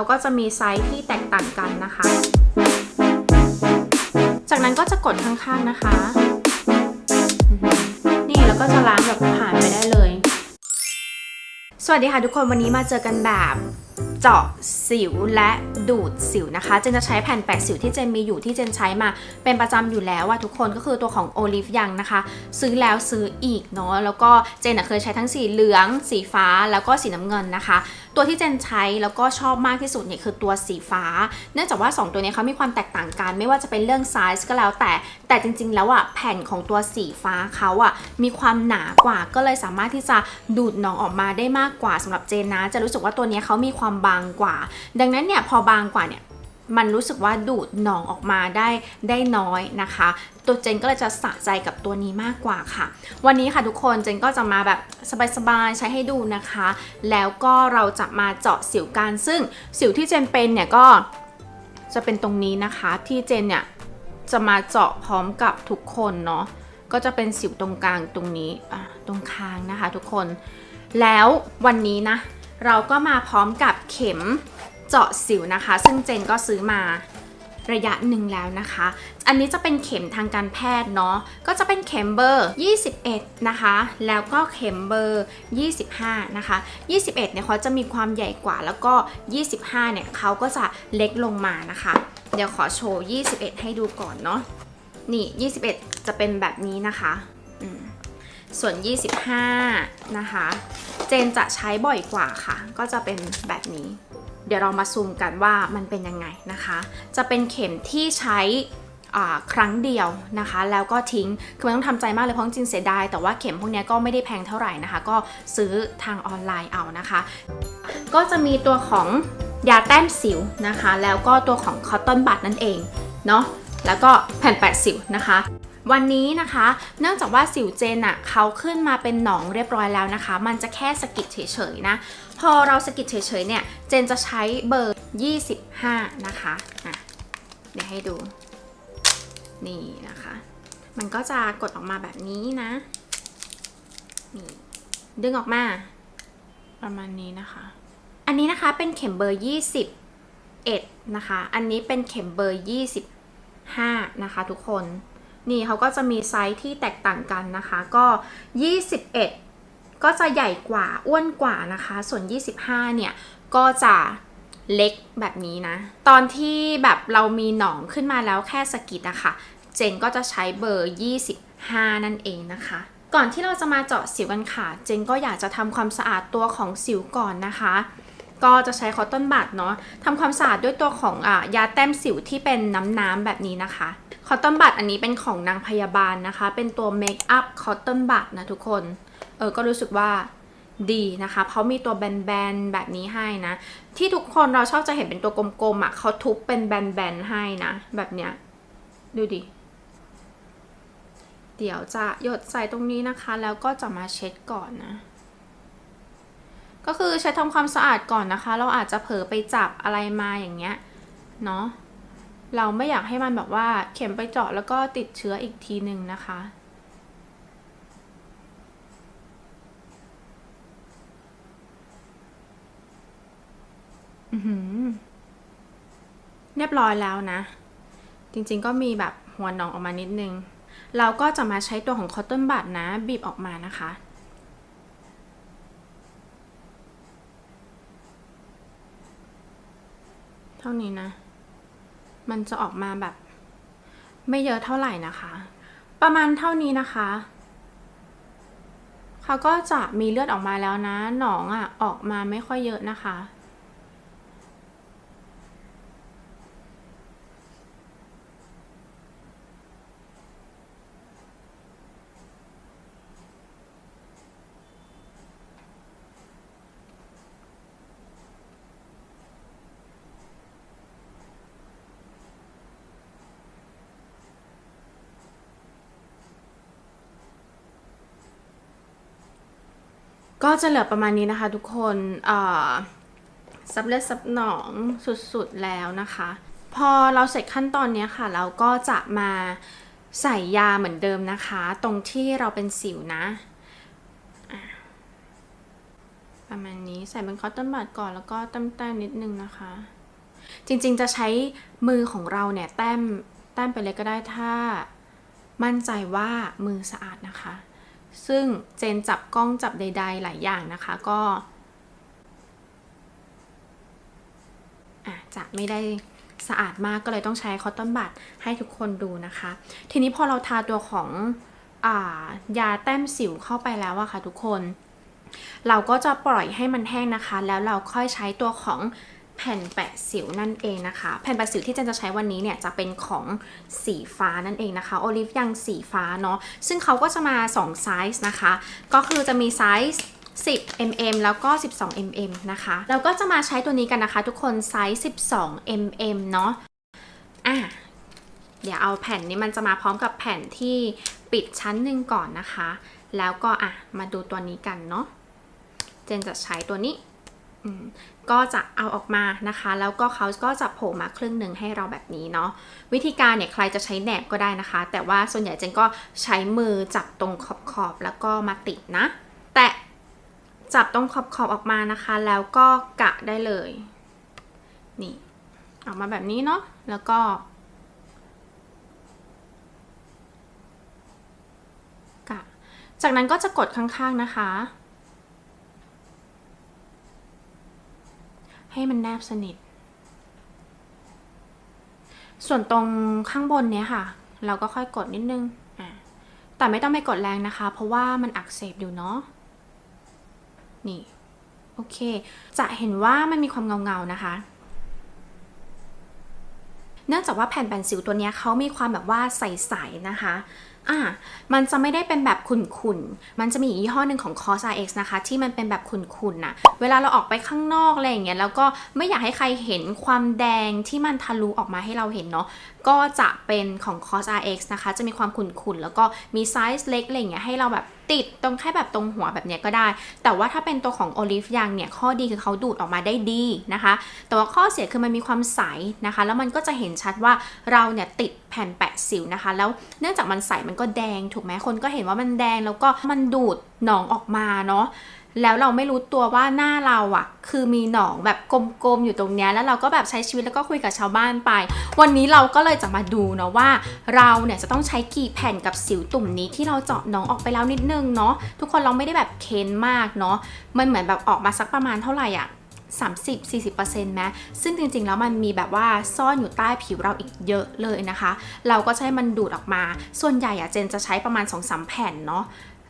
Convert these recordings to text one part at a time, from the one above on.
เราก็จะมีไซส์ที่แตกต่างกันนะคะ จากนั้นก็จะกดข้างๆนะคะ นี่แล้วก็จะล้างแบบผ่านไปได้เลย สวัสดีค่ะทุกคนวันนี้มาเจอกันแบบ เจาะสิวและดูดสิวนะคะ เจนจะใช้แผ่นแปะสิวที่เจนมีอยู่ที่เจนใช้มา เป็นประจำอยู่แล้วว่าทุกคนก็คือตัวของ Olive ยังนะคะ ซื้อแล้วซื้ออีกเนาะแล้วก็เจนเคยใช้ทั้งสีเหลือง สีฟ้าแล้วก็สีน้ำเงินนะคะ ตัวที่เจนใช้แล้วก็ชอบมากที่สุดเนี่ยคือตัวสีฟ้า เนื่องจากว่า 2 ตัวนี้เขามีความแตกต่างกัน ไม่ว่าจะเป็นเรื่องไซส์ก็แล้วแต่ แต่จริง ๆ แล้วอะแผ่นของตัวสีฟ้าเขาอะมีความหนากว่าก็เลยสามารถที่จะดูดหนองออกมาได้มากกว่าสำหรับเจนนะ จะรู้สึกว่าตัวนี้เขามีความบางกว่า ดังนั้นเนี่ยพอบางกว่าเนี่ยมันรู้สึกว่าดูดหนองออกมาได้ได้น้อยนะคะ ตัวเจนก็เลยจะสะใจกับตัวนี้มากกว่าค่ะ วันนี้ค่ะทุกคนเจนก็จะมาแบบสบายๆใช้ให้ดูนะคะ แล้วก็เราจะมาเจาะสิวกันซึ่งสิวที่เจนเป็นเนี่ยก็จะเป็นตรงนี้นะคะที่เจนเนี่ยจะมาเจาะพร้อมกับทุกคนเนาะก็จะเป็นสิวตรงกลางตรงนี้ตรงคางนะคะ ทุกคน แล้ววันนี้นะ เราก็มาพร้อมกับเข็มเจาะสิวนะคะ ซึ่งเจนก็ซื้อมาระยะหนึ่งแล้วนะคะ อันนี้จะเป็นเข็มทางการแพทย์เนาะ ก็จะเป็นเข็มเบอร์ 21 นะคะ แล้วก็เข็มเบอร์ 25 นะคะ 21 เนี่ยเขาจะมีความใหญ่กว่า แล้วก็ 25 เนี่ยเขาก็จะเล็กลงมานะคะ เดี๋ยวขอโชว์ 21 ให้ดูก่อนเนาะ นี่ 21 จะเป็นแบบนี้นะคะ ส่วน 25 นะคะ เจนจะใช้บ่อยกว่าค่ะ ก็จะเป็นแบบนี้ เดี๋ยวเรามาซูมกันว่ามันเป็นยังไงนะคะ จะเป็นเข็มที่ใช้ครั้งเดียวนะคะ แล้วก็ทิ้งคือมันต้องทำใจมากเลยเพราะจริงเสียดายแต่ว่าเข็มพวกนี้ก็ไม่ได้แพงเท่าไหร่นะคะ ก็ซื้อทางออนไลน์เอานะคะ ก็จะมีตัวของยาแต้มสิวนะคะ แล้วก็ตัวของคอตตอนบัดนั่นเองเนาะแล้วก็แผ่นแปะสิวนะคะ วันนี้นะคะ เนื่องจากว่าสิวเจนอะเขาขึ้นมาเป็นหนองเรียบร้อยแล้วนะคะ มันจะแค่สะกิดเฉยๆนะ พอเราสะกิดเฉยๆเนี่ย เจนจะใช้เบอร์ 25 นะคะอะเดี๋ยวให้ดู นี่นะคะ มันก็จะกดออกมาแบบนี้นะนี่ดึงออกมา ประมาณนี้นะคะ อันนี้นะคะเป็นเข็มเบอร์ 21 นะคะ อันนี้เป็นเข็มเบอร์ 25 นะคะทุกคน นี่เขาก็จะมีไซส์ที่แตกต่างกันนะคะ ก็ 21 ก็จะใหญ่กว่าอ้วนกว่านะคะ ส่วน 25 เนี่ย ก็จะเล็กแบบนี้นะ ตอนที่แบบเรามีหนองขึ้นมาแล้วแค่สกิดอะค่ะ เจนก็จะใช้เบอร์ 25 นั่นเองนะคะก่อนที่เราจะมาเจาะสิวกันค่ะ เจนก็อยากจะทำความสะอาดตัวของสิวก่อนนะคะ ก็จะใช้คอตตอนบัดเนาะทำความสะอาดด้วยตัวของอยาแต้มสิวที่เป็นน้ำๆแบบนี้นะคะคอตตอนบัดอันนี้เป็นของนางพยาบาลนะคะ เป็นตัวเมคอัพคอตตอนบัดนะทุกคนเออก็รู้สึกว่าดีนะคะเพราะมีตัวแบนๆแบบนี้ให้นะ ที่ทุกคนเราชอบจะเห็นเป็นตัวกลมๆอะ่ะเขาทุบเป็นแบนๆให้นะ แบบเนี้ยดูดิเดี๋ยวจะหยดใส่ตรงนี้นะคะ แล้วก็จะมาเช็ดก่อนนะ ก็คือใช้ทำความสะอาดก่อนนะคะ เราอาจจะเผลอไปจับอะไรมาอย่างเงี้ยเนาะเราไม่อยากให้มันแบบว่าเข็มไปเจาะแล้วก็ติดเชื้ออีกทีหนึ่งนะคะอือหือเรียบร้อยแล้วนะ จริงๆก็มีแบบหัวหนองออกมานิดนึง เราก็จะมาใช้ตัวของคอตตอนบัดนะ บีบออกมานะคะ เท่านี้นะ มันจะออกมาแบบ ไม่เยอะเท่าไหร่นะคะ ประมาณเท่านี้นะคะเขาก็จะมีเลือดออกมาแล้วนะ หนองอะ ออกมาไม่ค่อยเยอะนะคะ ก็จะเหลือประมาณนี้นะคะทุกคนซับเลือดซับหนองสุดๆแล้วนะคะ พอเราเสร็จขั้นตอนนี้ค่ะ เราก็จะมาใส่ยาเหมือนเดิมนะคะ ตรงที่เราเป็นสิวนะอะประมาณนี้ใส่เป็นคอตตอนบัดก่อนแล้วก็แต้มๆนิดนึงนะคะ จริงๆจะใช้มือของเราเนี่ยแต้มแต้มไปเลยก็ได้ถ้า มั่นใจว่ามือสะอาดนะคะ ซึ่งเจนจับกล้องจับใด ๆ หลายอย่างนะคะก็อาจจะไม่ได้สะอาดมากก็เลยต้องใช้คอตตอนบัดให้ทุกคนดูนะคะ ทีนี้พอเราทาตัวของอายาแต้มสิวเข้าไปแล้วอะค่ะทุกคน เราก็จะปล่อยให้มันแห้งนะคะ แล้วเราค่อยใช้ตัวของ แผ่นแปะสิวนั่นเองนะคะ แผ่นแปะสิวที่เจนจะใช้วันนี้เนี่ยจะเป็นของสีฟ้านั่นเองนะคะโอลิฟยังสีฟ้าเนาะซึ่งเขาก็จะมา2ไซส์นะคะ ก็คือจะมีไซส์10 mm แล้วก็ 12 mm นะคะเราก็จะมาใช้ตัวนี้กันนะคะ ทุกคนไซส์ 12 mm เนาะอะเดี๋ยวเอาแผ่นนี้มันจะมาพร้อมกับแผ่นที่ปิดชั้นหนึ่งก่อนนะคะ แล้วก็อะมาดูตัวนี้กันเนาะ เจนจะใช้ตัวนี้ ก็จะเอาออกมานะคะ แล้วก็เขาก็จะโผล่มาครึ่งหนึ่งให้เราแบบนี้เนาะวิธีการเนี่ยใครจะใช้แหนบก็ได้นะคะ แต่ว่าส่วนใหญ่เจนก็ใช้มือจับตรงขอบๆแล้วก็มาติดนะ แตะจับตรงขอบๆออกมานะคะ แล้วก็กะได้เลย นี่ ออกมาแบบนี้เนาะแล้วก็ กะ จากนั้นก็จะกดข้างๆนะคะ ให้มันแนบสนิท ส่วนตรงข้างบนเนี้ยค่ะ เราก็ค่อยกดนิดนึงอะแต่ไม่ต้องไปกดแรงนะคะ เพราะว่ามันอักเสบอยู่เนาะนี่โอเค จะเห็นว่ามันมีความเงาๆนะคะเนื่องจากว่าแผ่นแปนสิวตัวเนี้ยเขามีความแบบว่าใสๆนะคะ อะมันจะไม่ได้เป็นแบบขุ่นๆ มันจะมีอีกยี่ห้อหนึ่งของ Cos RX นะคะ ที่มันเป็นแบบขุ่นๆน่ะ เวลาเราออกไปข้างนอกอะไรอย่างเงี้ยแล้วก็ไม่อยากให้ใครเห็นความแดงที่มันทะลุออกมาให้เราเห็นเนาะก็จะเป็นของ Cos RX นะคะ จะมีความขุ่นๆ แล้วก็มีไซส์เล็กอะไรอย่างเงี้ยให้เราแบบ ติดตรงแค่แบบตรงหัวแบบเนี้ยก็ได้ แต่ว่าถ้าเป็นตัวของโอลิฟยางเนี่ยข้อดีคือเขาดูดออกมาได้ดีนะคะ แต่ว่าข้อเสียคือมันมีความใสนะคะ แล้วมันก็จะเห็นชัดว่าเราเนี่ยติดแผ่นแปะสิวนะคะ แล้วเนื่องจากมันใสมันก็แดงถูกไหมคนก็เห็นว่ามันแดงแล้วก็มันดูดหนองออกมาเนาะ แล้วเราไม่รู้ตัวว่าหน้าเราอะคือมีหนองแบบกลมๆอยู่ตรงเนี้ยแล้วเราก็แบบใช้ชีวิตแล้วก็คุยกับชาวบ้านไป วันนี้เราก็เลยจะมาดูเนาะว่า เราเนี่ยจะต้องใช้กี่แผ่นกับสิวตุ่มนี้ที่เราเจาะหนองออกไปแล้วนิดนึงเนาะทุกคนเราไม่ได้แบบเค้นมากเนาะมันเหมือนแบบออกมาสักประมาณเท่าไหร่อะ30-40%นะซึ่งจริงๆ แล้วมันมีแบบว่าซ่อนอยู่ใต้ผิวเราอีกเยอะเลยนะคะ เราก็ใช้มันดูดออกมา ส่วนใหญ่อะเจนจะใช้ประมาณ 2-3 แผ่นเนาะ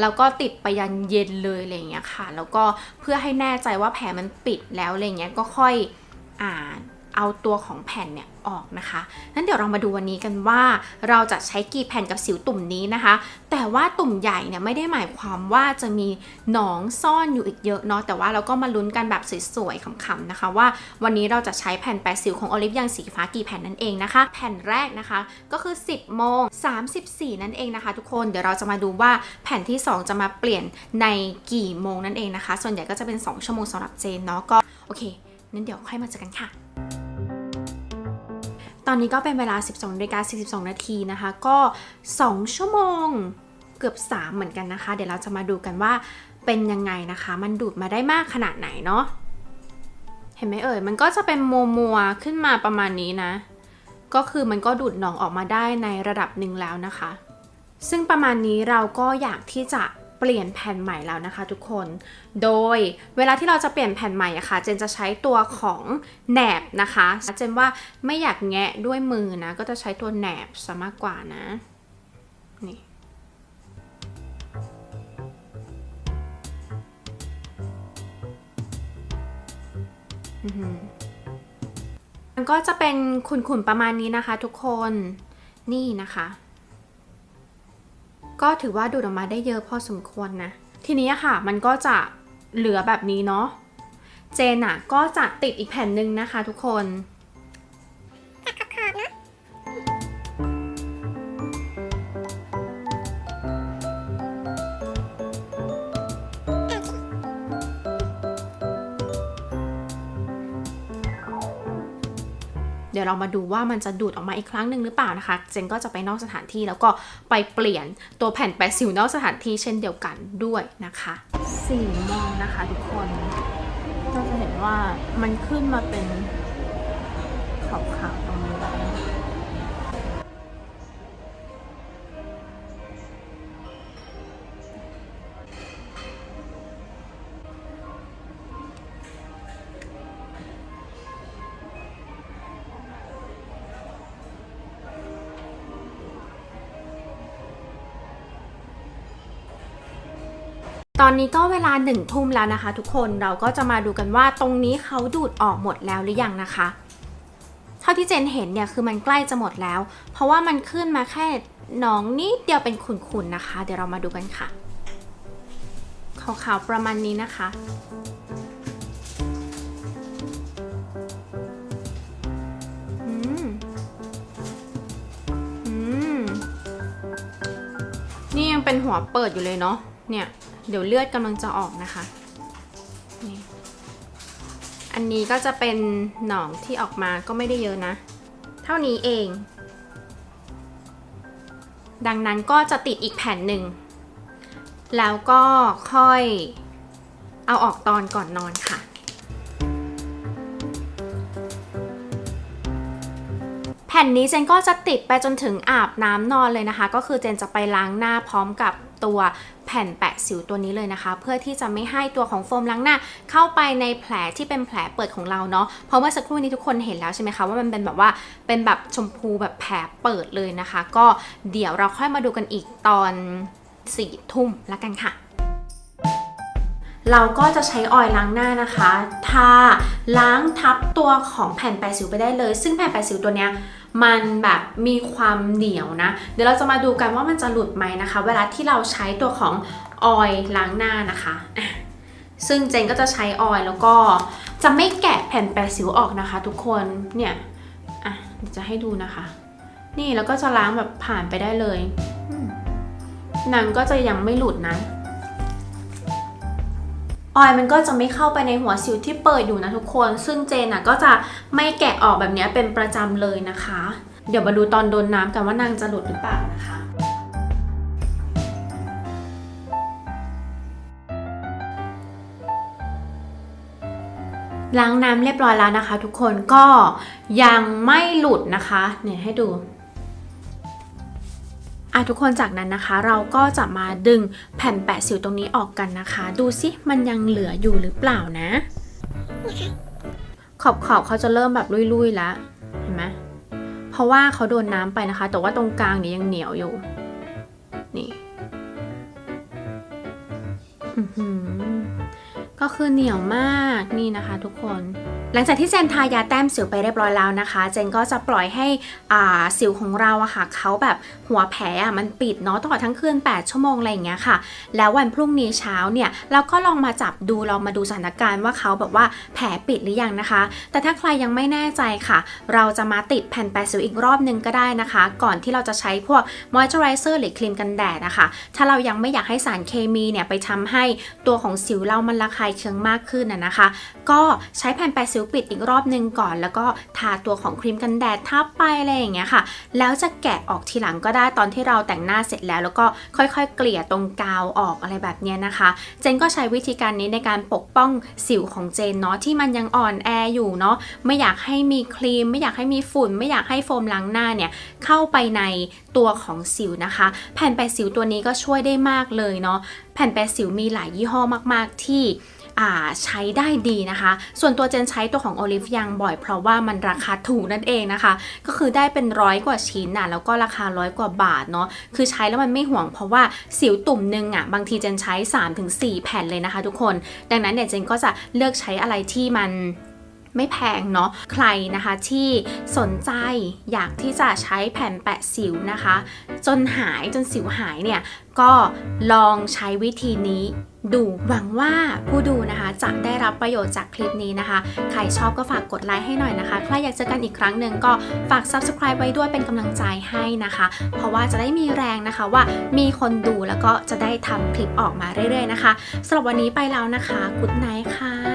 แล้วก็ติดไปยันเย็นเลยอะไรเงี้ยค่ะ แล้วก็เพื่อให้แน่ใจว่าแผลมันปิดแล้วอะไรเงี้ยก็ค่อยอ่าน เอาตัวของแผ่นเนี่ยออกนะคะนั้นเดี๋ยวเรามาดูวันนี้กันว่าเราจะใช้กี่แผ่นกับสิวตุ่มนี้นะคะ แต่ว่าตุ่มใหญ่เนี่ยไม่ได้หมายความว่าจะมีหนองซ่อนอยู่อีกเยอะเนาะแต่ว่าเราก็มาลุ้นกันแบบสวยๆขำๆนะคะ ว่าวันนี้เราจะใช้แผ่นแปะสิวของ Olive Young สีฟ้ากี่แผ่นนั่นเองนะคะ แผ่นแรกนะคะก็คือ 10โมง34 นั่นเองนะคะ ทุกคนเดี๋ยวเราจะมาดูว่าแผ่นที่ 2 จะมาเปลี่ยนในกี่โมงนั่นเองนะคะ ส่วนใหญ่ก็จะเป็น 2 ชั่วโมงสำหรับเจนเนาะก็โอเคนั้นเดี๋ยวค่อยมาเจอกันค่ะ ตอนนี้ก็เป็นเวลา 12นาฬิกา42 นาทีนะคะ ก็ 2 ชั่วโมงเกือบ 3 เหมือนกันนะคะ เดี๋ยวเราจะมาดูกันว่าเป็นยังไงนะคะ มันดูดมาได้มากขนาดไหนเนาะ เห็นไหมเอ่ย มันก็จะเป็นมัวมัวๆขึ้นมาประมาณนี้นะ ก็คือมันก็ดูดหนองออกมาได้ในระดับหนึ่งแล้วนะคะ ซึ่งประมาณนี้เราก็อยากที่จะ เปลี่ยนแผ่นใหม่แล้วนะคะทุกคน โดยเวลาที่เราจะเปลี่ยนแผ่นใหม่อะค่ะ เจนจะใช้ตัวของแหนบนะคะ เจนว่าไม่อยากแงะด้วยมือนะ ก็จะใช้ตัวแหนบซะมากกว่านะ นี่มันก็จะเป็นขุ่นๆประมาณนี้นะคะทุกคน นี่นะคะ ก็ถือว่าดูดออกมาได้เยอะพอสมควรนะ ทีนี้ค่ะ มันก็จะเหลือแบบนี้เนาะ เจนอะก็จะติดอีกแผ่นหนึ่งนะคะทุกคน ดี๋ยวเรามาดูว่ามันจะดูดออกมาอีกครั้งหนึ่งหรือเปล่านะคะ เจนก็จะไปนอกสถานที่แล้วก็ไปเปลี่ยนตัวแผ่นแปะสิวนอกสถานที่เช่นเดียวกันด้วยนะคะสี่โมงนะคะทุกคนก็จะเห็นว่ามันขึ้นมาเป็นขาวตรงนี้แล้ว ตอนนี้ก็เวลาหนึ่งทุ่มแล้วนะคะ ทุกคนเราก็จะมาดูกันว่าตรงนี้เขาดูดออกหมดแล้วหรือยังนะคะ เท่าที่เจนเห็นเนี่ยคือมันใกล้จะหมดแล้ว เพราะว่ามันขึ้นมาแค่หนองนิดเดียวเป็นขุนๆนะคะ เดี๋ยวเรามาดูกันค่ะขาวๆประมาณนี้นะคะ อืม อืม นี่ยังเป็นหัวเปิดอยู่เลยเนาะเนี่ย เดี๋ยวเลือดกำลังจะออกนะคะ อันนี้ก็จะเป็นหนองที่ออกมาก็ไม่ได้เยอะนะ เท่านี้เอง ดังนั้นก็จะติดอีกแผ่นหนึ่ง แล้วก็ค่อยเอาออกตอนก่อนนอนค่ะแผ่นนี้เจนก็จะติดไปจนถึงอาบน้ำนอนเลยนะคะ ก็คือเจนจะไปล้างหน้าพร้อมกับตัว แผ่นแปะสิวตัวนี้เลยนะคะ เพื่อที่จะไม่ให้ตัวของโฟมล้างหน้า เข้าไปในแผลที่เป็นแผลเปิดของเราเนาะเพราะเมื่อสักครู่นี้ทุกคนเห็นแล้วใช่ไหมคะว่ามันเป็นแบบว่าเป็นแบบชมพูแบบแผลเปิดเลยนะคะ ก็เดี๋ยวเราค่อยมาดูกันอีกตอนสี่ทุ่มแล้วกันค่ะเราก็จะใช้ออยล์ล้างหน้านะคะ ทาล้างทับตัวของแผ่นแปะสิวไปได้เลย ซึ่งแผ่นแปะสิวตัวเนี้ย มันแบบมีความเหนียวนะ เดี๋ยวเราจะมาดูกันว่ามันจะหลุดไหมนะคะ เวลาที่เราใช้ตัวของออยล์ล้างหน้านะคะซึ่งเจนก็จะใช้ออยล์แล้วก็จะไม่แกะแผ่นแปะสิวออกนะคะ ทุกคนเนี่ยอะจะให้ดูนะคะ นี่แล้วก็จะล้างแบบผ่านไปได้เลยหนังก็จะยังไม่หลุดนะ ออยมันก็จะไม่เข้าไปในหัวสิวที่เปิดอยู่นะทุกคน ซึ่งเจนอะก็จะไม่แกะออกแบบนี้เป็นประจำเลยนะคะ เดี๋ยวมาดูตอนโดนน้ำกันว่านางจะหลุดหรือเปล่านะคะล้างน้ำเรียบร้อยแล้วนะคะ ทุกคนก็ยังไม่หลุดนะคะ เนี่ยให้ดู อะทุกคนจากนั้นนะคะ เราก็จะมาดึงแผ่นแปะสิวตรงนี้ออกกันนะคะ ดูสิมันยังเหลืออยู่หรือเปล่านะ ขอบขอบเขาจะเริ่มแบบลุยๆแล้วเห็นไหมเพราะว่าเขาโดนน้ำไปนะคะ แต่ว่าตรงกลางเนี่ยยังเหนียวอยู่ นี่ ก็คือเหนียวมากนี่นะคะทุกคน หลังจากที่เจนทายาแต้มสิวไปเรียบร้อยแล้วนะคะ เจนก็จะปล่อยให้อ่าสิวของเราอะค่ะเขาแบบหัวแผลอะมันปิดเนาะตลอดทั้งคืน 8 ชั่วโมงอะไรอย่างเงี้ยค่ะ แล้ววันพรุ่งนี้เช้าเนี่ยเราก็ลองมาจับดูลองมาดูสถานการณ์ว่าเขาแบบว่าแผลปิดหรือยังนะคะ แต่ถ้าใครยังไม่แน่ใจค่ะ เราจะมาติดแผ่นแปะสิวอีกรอบนึงก็ได้นะคะ ก่อนที่เราจะใช้พวกมอยส์เจอไรเซอร์หรือครีมกันแดดนะคะถ้าเรายังไม่อยากให้สารเคมีเนี่ยไปทำให้ตัวของสิวเรามันระคายเคืองมากขึ้นนะนะคะ ก็ใช้แผ่นแปะสิวปิดอีกรอบนึงก่อน แล้วก็ทาตัวของครีมกันแดดทับไปอะไรอย่างเงี้ยค่ะ แล้วจะแกะออกทีหลังก็ได้ตอนที่เราแต่งหน้าเสร็จแล้ว แล้วก็ค่อยๆ เกลี่ยตรงกาวออกอะไรแบบเนี้ยนะคะ เจนก็ใช้วิธีการนี้ในการปกป้องสิวของเจนเนาะที่มันยังอ่อนแออยู่เนาะไม่อยากให้มีครีม ไม่อยากให้มีฝุ่น ไม่อยากให้โฟมล้างหน้าเนี่ยเข้าไปในตัวของสิวนะคะ แผ่นแปะสิวตัวนี้ก็ช่วยได้มากเลยเนาะแผ่นแปะสิวมีหลายยี่ห้อมาก ๆ ที่ ใช้ได้ดีนะคะ ส่วนตัวเจนใช้ตัวของโอลิฟยังบ่อยเพราะว่ามันราคาถูกนั่นเองนะคะ ก็คือได้เป็นร้อยกว่าชิ้นน่ะแล้วก็ราคาร้อยกว่าบาทเนาะคือใช้แล้วมันไม่ห่วงเพราะว่าสิวตุ่มนึงอะบางทีเจนใช้ 3-4 แผ่นเลยนะคะ ทุกคน ดังนั้นเนี่ยเจนก็จะเลือกใช้อะไรที่มันไม่แพงเนาะใครนะคะที่สนใจอยากที่จะใช้แผ่นแปะสิวนะคะ จนหายจนสิวหายเนี่ย ก็ลองใช้วิธีนี้ ดูหวังว่าผู้ดูนะคะจะได้รับประโยชน์จากคลิปนี้นะคะ ใครชอบก็ฝากกดไลค์ให้หน่อยนะคะ ใครอยากเจอกันอีกครั้งหนึ่งก็ฝาก subscribe ไว้ด้วยเป็นกำลังใจให้นะคะ เพราะว่าจะได้มีแรงนะคะว่ามีคนดูแล้วก็จะได้ทำคลิปออกมาเรื่อยๆนะคะสำหรับวันนี้ไปแล้วนะคะ good night ค่ะ